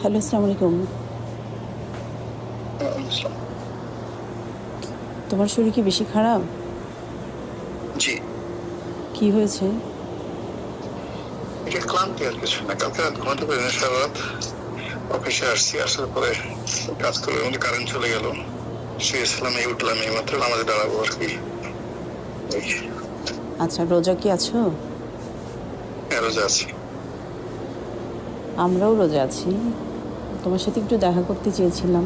Hello আসসালামু আলাইকুম। তোমার শরীর কি বেশি খারাপ? জি। কি হয়েছে? এটা ক্লান্তি আর কিছু না। কালকে রাত ঘুমাতে পারি না সারা রাত অফিসে আসছি আসার পরে কাজ করে মধ্যে কারেন্ট চলে গেল। শুয়েছিলাম এই উঠলাম এই মাত্র আমাদের দাঁড়াবো আর কি। আচ্ছা রোজা কি আছো? হ্যাঁ, রোজা আছি। আমরাও রোজা আছি। তোমার সাথে একটু দেখা করতে চেয়েছিলাম।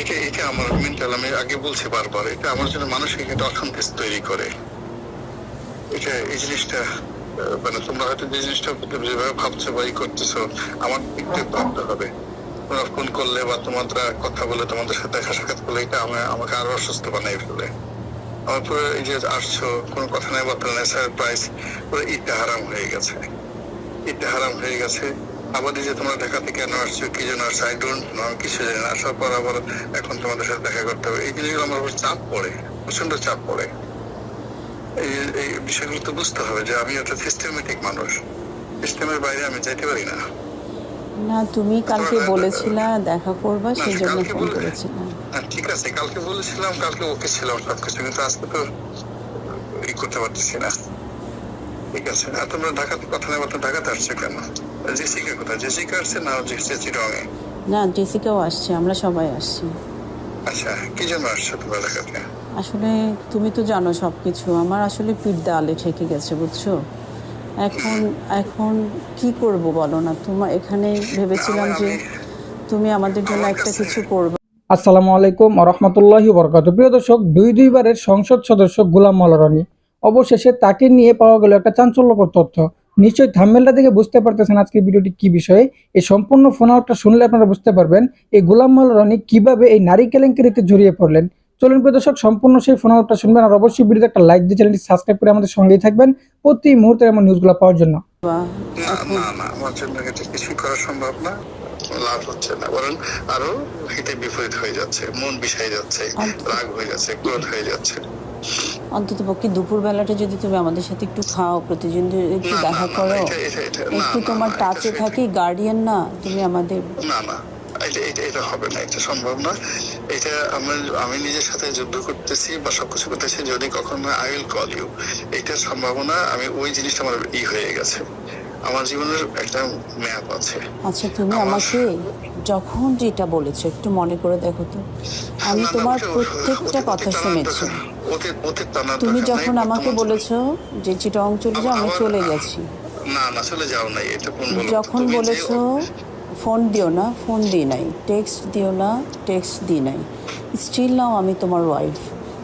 এটা এটা আমার মেন্টাল আমি আগে বলছি বারবার, এটা আমার জন্য মানসিক একটা তৈরি করে। এটা, এই জিনিসটা মানে তোমরা হয়তো যে জিনিসটা যেভাবে ভাবছ বা ই করতেছো, আমার ভাবতে হবে। তোমরা ফোন করলে বা কথা বলে তোমাদের সাথে দেখা সাক্ষাৎ করলে এটা আমাকে আরও অসুস্থ বানাই ফেলে। আমার পুরো এই যে আসছো, কোনো কথা নাই বার্তা নাই সারপ্রাইজ পুরো ঈদটা হারাম হয়ে গেছে। ঈদটা হারাম হয়ে গেছে। এই যে তোমরা ঢাকাতে কেন আসছো কি জন্য আসছো আই ডোন্ট নো আমি কিছু জানি না। আসার পর আবার এখন তোমাদের সাথে দেখা করতে হবে। এই জিনিসগুলো আমার উপর চাপ পড়ে প্রচণ্ড চাপ পড়ে। এই এই বিষয়গুলো তো বুঝতে হবে যে আমি একটা সিস্টেমেটিক মানুষ। সিস্টেমের বাইরে আমি যাইতে পারি না। না তুমি কালকে বলেছিলা দেখা করবা সেই জন্য ফোন করেছিলাম। ঠিক আছে কালকে বলেছিলাম কালকে ওকে ছিলাম সবকিছু কিন্তু আজকে তো ই করতে পারতেছি না। ঠিক আছে আর তোমরা ঢাকাতে কথা নেই ঢাকাতে আসছে কেন? জেসিকা কোথায় জেসিকা আসছে না জেসি রঙে না জেসিকাও আসছে আমরা সবাই আসছি। আচ্ছা কি জন্য আসছো তোমরা ঢাকাতে আসলে তুমি তো জানো সব কিছু আমার আসলে পিঠ দেওয়ালে ঠেকে গেছে বুঝছ? এখন এখন কি করব বলো না? তোমার এখানে ভেবেছিলাম যে তুমি আমাদের জন্য একটা কিছু করবে। আসসালামু আলাইকুম রহমতুল্লাহি বরকাত প্রিয় দর্শক দুই দুইবারের সংসদ সদস্য গুলাম মালারানি অবশেষে তাকে নিয়ে পাওয়া গেল একটা চাঞ্চল্যকর তথ্য। নিশ্চয়ই থাম্বেলটা দেখে বুঝতে পারতেছেন আজকের ভিডিওটি কি বিষয়ে। এই সম্পূর্ণ ফোন আউটটা শুনলে আপনারা বুঝতে পারবেন এই গোলাম গুলাম রনি কীভাবে এই নারী কেলেঙ্কারিতে জড়িয়ে পড়লেন। চলুন প্রিয় দর্শক সম্পূর্ণ সেই ফোন আউটটা শুনবেন আর অবশ্যই ভিডিওতে একটা লাইক দিয়ে চ্যানেলটি সাবস্ক্রাইব করে আমাদের সঙ্গেই থাকবেন প্রতি মুহূর্তে এমন নিউজগুলো পাওয়ার জন্য। না না না আমার জন্য এটা কিছুই করা সম্ভব না। লাভ হচ্ছে না বরং আরও হিতে বিপরীত হয়ে যাচ্ছে মন যাচ্ছে রাগ হয়ে যাচ্ছে ক্রোধ হয়ে যাচ্ছে। অন্তত পক্ষে দুপুর বেলাটা যদি তুমি আমাদের সাথে একটু খাও প্রতিদিন একটু দেখা করো একটু তোমার টাচে থাকি গার্ডিয়ান না তুমি আমাদের না না এটা হবে না এটা সম্ভব না। এটা আমি আমি নিজের সাথে যুদ্ধ করতেছি বা সবকিছু করতেছি যদি কখনো আই উইল কল ইউ এটার সম্ভাবনা আমি ওই জিনিসটা আমার ই হয়ে গেছে। আমার জীবনের একটা ম্যাপ আছে। আচ্ছা তুমি আমাকে যখন যেটা বলেছ একটু মনে করে দেখো তো। আমি তোমার প্রত্যেকটা কথা শুনেছি। তুমি যখন আমাকে বলেছ যে চিটং চলে যাও আমি চলে গেছি। না না চলে যাও নাই এটা কোন যখন বলেছ ফোন দিও না ফোন দিই নাই টেক্সট দিও না টেক্সট দিই নাই। স্টিল নাও আমি তোমার ওয়াইফ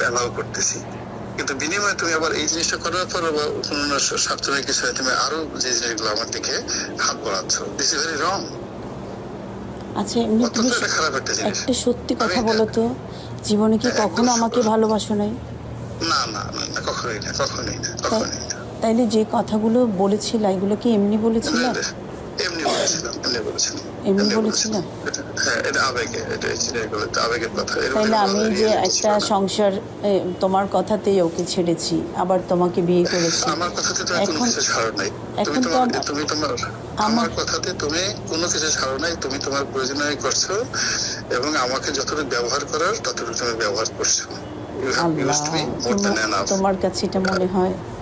অ্যালাউ করতেছি। কিন্তু বিনিময়ে তুমি আবার এই জিনিসটা করার পর আবার কোনো না স্বার্থ রেখে কিছু তুমি আরও যে জিনিসগুলো আমার দিকে হাত বাড়াচ্ছ। দিস ইজ ভেরি রং আচ্ছা এমনি তুমি একটা সত্যি কথা বলো তো জীবনে কি কখনো আমাকে। ভালোবাসো নাই? না না না না, কখনোই না কখনোই না কখনোই না। তাইলে যে কথাগুলো বলেছিলা এগুলো কি এমনি বলেছিলা? এমনি বলেছিলাম এমনি বলেছিলাম। তাইলে আমি যে একটা সংসার তোমার কথাতেই ওকে ছেড়েছি আবার তোমাকে বিয়ে করেছি। আমার কথাতে এখন কিছু ছাড়ো নাই। তুমি এখন তো তোমার তুমি তোমার আমার কথাতে তুমি কোনো কিছু ছাড়ো নাই তুমি তোমার প্রয়োজনীয় করছ এবং আমাকে যতটুকু ব্যবহার করার ততটুকু তুমি ব্যবহার করছ। তোমার কাছে এটা মনে হয়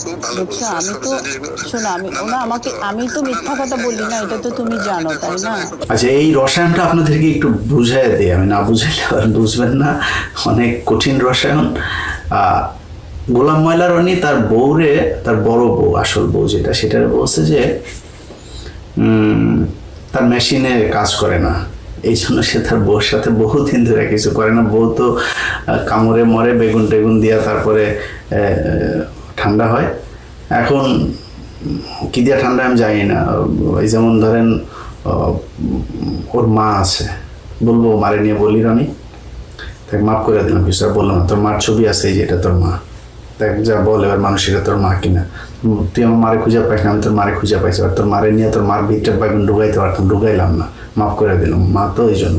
বলছে আমি তো শোনো আমি ওনা আমাকে আমি তো মিথ্যা কথা বলি না এটা তো তুমি জানো তাই না? আচ্ছা এই রসায়নটা আপনাদেরকে একটু বুঝাই দিই আমি না বুঝাইলে বুঝবেন না অনেক কঠিন রসায়ন। আহ, গোলাম ময়লা রনি তার বউরে তার বড় বউ আসল বউ যেটা সেটা বলছে যে তার মেশিনে কাজ করে না এই জন্য সে তার বউর সাথে বহুদিন ধরে কিছু করে না বউ তো কামড়ে মরে বেগুন টেগুন দিয়া তারপরে আহ, ঠান্ডা হয়। এখন কি দিয়া ঠান্ডা আমি জানি না। এই যেমন ধরেন ওর মা আছে। বলব মারে নিয়ে বলি রানি, তাকে মাফ করে দিলাম কিছু বললাম তোর মার ছবি আছে, এই যে এটা তোর মা। দেখ, যা বল এবার মানুষ, এটা তোর মা কিনা। তুই আমার মারে খুঁজে পাইস না, আমি তোর মারে খুঁজে পাইছি। আর তোর মারে নিয়ে তোর মার ভিতরে বাইগুন ঢুকাইতে পারতাম, ঢুকাইলাম না। মাফ করে দিলাম, মা তো এই জন্য।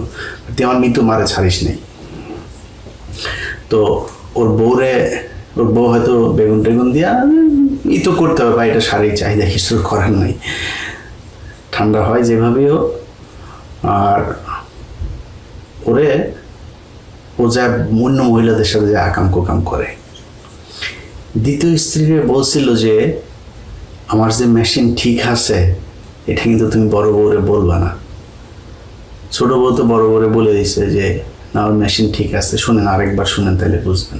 তুই আমার মৃত্যু মারে ছাড়িস নেই। তো ওর বউরে বউ হয়তো বেগুন টেগুন দিয়া ই তো করতে হবে বা এটা শারীরিক চাহিদা, কিছু করার নাই। ঠান্ডা হয় যেভাবেই হোক, আর ওরে, ও যা অন্য মহিলাদের সাথে যে আকাম কোকাম করে। দ্বিতীয় স্ত্রীরে বলছিল যে, আমার যে মেশিন ঠিক আছে, এটা কিন্তু তুমি বড় বউরে বলবা না। ছোট বউ তো বড় বউরে বলে দিছে যে, না, ওর মেশিন ঠিক আছে, শুনেন, আরেকবার শুনেন তাহলে বুঝবেন।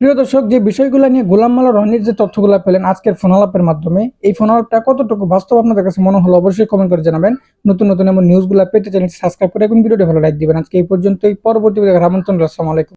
প্রিয় দর্শক, যে বিষয়গুলো নিয়ে গোলাম মালা রহনির যে তথ্যগুলো পেলেন আজকের ফোন আলাপের মাধ্যমে, এই ফোন আলাপটা কতটুকু বাস্তব আপনাদের কাছে মনে হলো অবশ্যই কমেন্ট করে জানাবেন। নতুন নতুন এমন নিউজগুলো পেতে চ্যানেলটি সাবস্ক্রাইব করে এখন ভিডিওটি ভালো লাইক দিবেন। আজকে এই পর্যন্তই। পরবর্তী আমন্ত্রণ আসসালামাইকুম